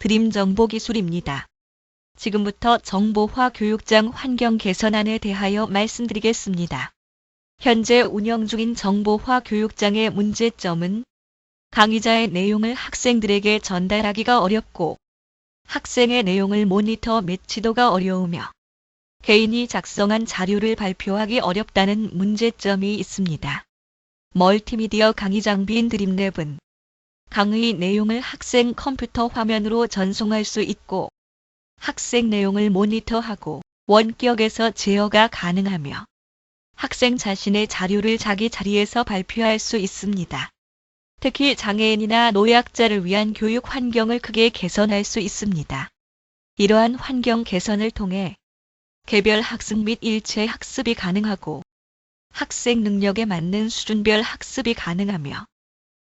드림 정보 기술입니다. 지금부터 정보화 교육장 환경 개선안에 대하여 말씀드리겠습니다. 현재 운영 중인 정보화 교육장의 문제점은 강의자의 내용을 학생들에게 전달하기가 어렵고 학생의 내용을 모니터 매치도가 어려우며 개인이 작성한 자료를 발표하기 어렵다는 문제점이 있습니다. 멀티미디어 강의 장비인 드림랩은 강의 내용을 학생 컴퓨터 화면으로 전송할 수 있고 학생 내용을 모니터하고 원격에서 제어가 가능하며 학생 자신의 자료를 자기 자리에서 발표할 수 있습니다. 특히 장애인이나 노약자를 위한 교육 환경을 크게 개선할 수 있습니다. 이러한 환경 개선을 통해 개별 학습 및 일체 학습이 가능하고 학생 능력에 맞는 수준별 학습이 가능하며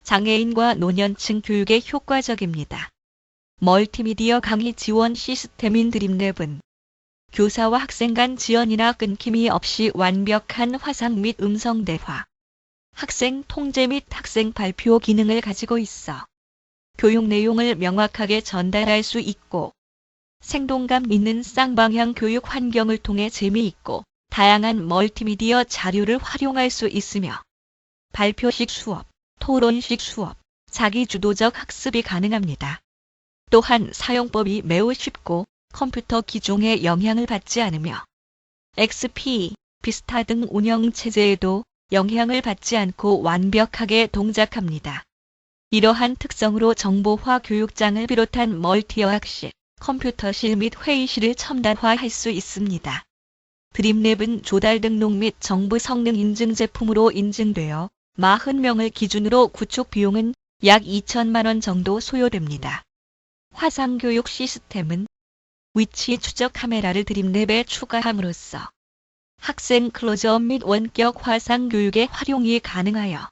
장애인과 노년층 교육에 효과적입니다. 멀티미디어 강의 지원 시스템인 드림랩은 교사와 학생 간 지연이나 끊김이 없이 완벽한 화상 및 음성 대화, 학생 통제 및 학생 발표 기능을 가지고 있어 교육 내용을 명확하게 전달할 수 있고 생동감 있는 쌍방향 교육 환경을 통해 재미있고 다양한 멀티미디어 자료를 활용할 수 있으며 발표식 수업, 토론식 수업, 자기주도적 학습이 가능합니다. 또한 사용법이 매우 쉽고 컴퓨터 기종에 영향을 받지 않으며 XP, 비스타 등 운영 체제에도 영향을 받지 않고 완벽하게 동작합니다. 이러한 특성으로 정보화 교육장을 비롯한 멀티어 학실, 컴퓨터실 및 회의실을 첨단화할 수 있습니다. 드림랩은 조달 등록 및 정부 성능 인증 제품으로 인증되어 40명을 기준으로 구축 비용은 약 2천만 원 정도 소요됩니다. 화상교육 시스템은 위치 추적 카메라를 드림랩에 추가함으로써 학생 클로즈업 및 원격 화상 교육에 활용이 가능하여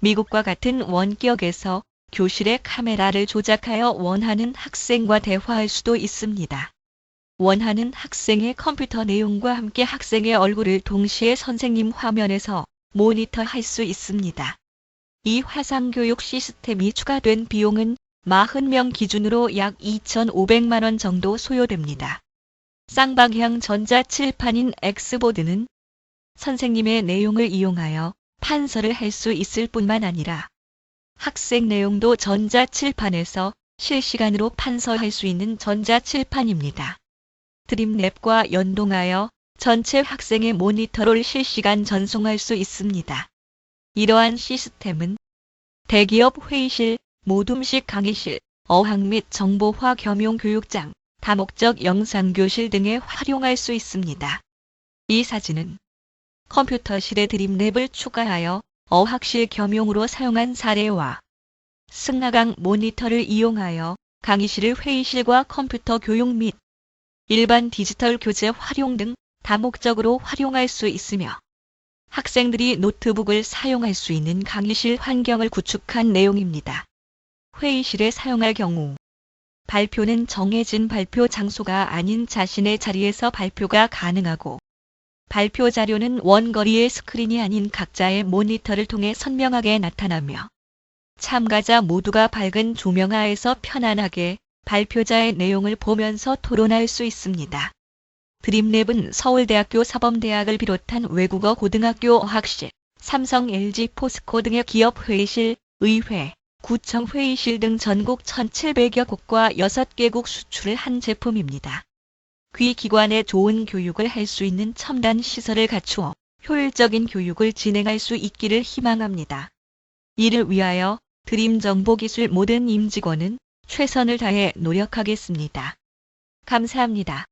미국과 같은 원격에서 교실의 카메라를 조작하여 원하는 학생과 대화할 수도 있습니다. 원하는 학생의 컴퓨터 내용과 함께 학생의 얼굴을 동시에 선생님 화면에서 모니터할 수 있습니다. 이 화상교육 시스템이 추가된 비용은 40명 기준으로 약 2,500만 원 정도 소요됩니다. 쌍방향 전자 칠판인 X보드는 선생님의 내용을 이용하여 판서를 할 수 있을 뿐만 아니라 학생 내용도 전자 칠판에서 실시간으로 판서할 수 있는 전자 칠판입니다. 드림랩과 연동하여 전체 학생의 모니터를 실시간 전송할 수 있습니다. 이러한 시스템은 대기업 회의실, 모둠식 강의실, 어학 및 정보화 겸용 교육장, 다목적 영상 교실 등에 활용할 수 있습니다. 이 사진은 컴퓨터실에 드림랩을 추가하여 어학실 겸용으로 사용한 사례와 승하강 모니터를 이용하여 강의실을 회의실과 컴퓨터 교육 및 일반 디지털 교재 활용 등 다목적으로 활용할 수 있으며 학생들이 노트북을 사용할 수 있는 강의실 환경을 구축한 내용입니다. 회의실에 사용할 경우 발표는 정해진 발표 장소가 아닌 자신의 자리에서 발표가 가능하고 발표 자료는 원거리의 스크린이 아닌 각자의 모니터를 통해 선명하게 나타나며 참가자 모두가 밝은 조명하에서 편안하게 발표자의 내용을 보면서 토론할 수 있습니다. 드림랩은 서울대학교 사범대학을 비롯한 외국어 고등학교 학실, 삼성, LG, 포스코 등의 기업 회의실, 의회, 구청 회의실 등 전국 1,700여 곳과 6개국 수출을 한 제품입니다. 귀 기관에 좋은 교육을 할 수 있는 첨단 시설을 갖추어 효율적인 교육을 진행할 수 있기를 희망합니다. 이를 위하여 드림 정보기술 모든 임직원은 최선을 다해 노력하겠습니다. 감사합니다.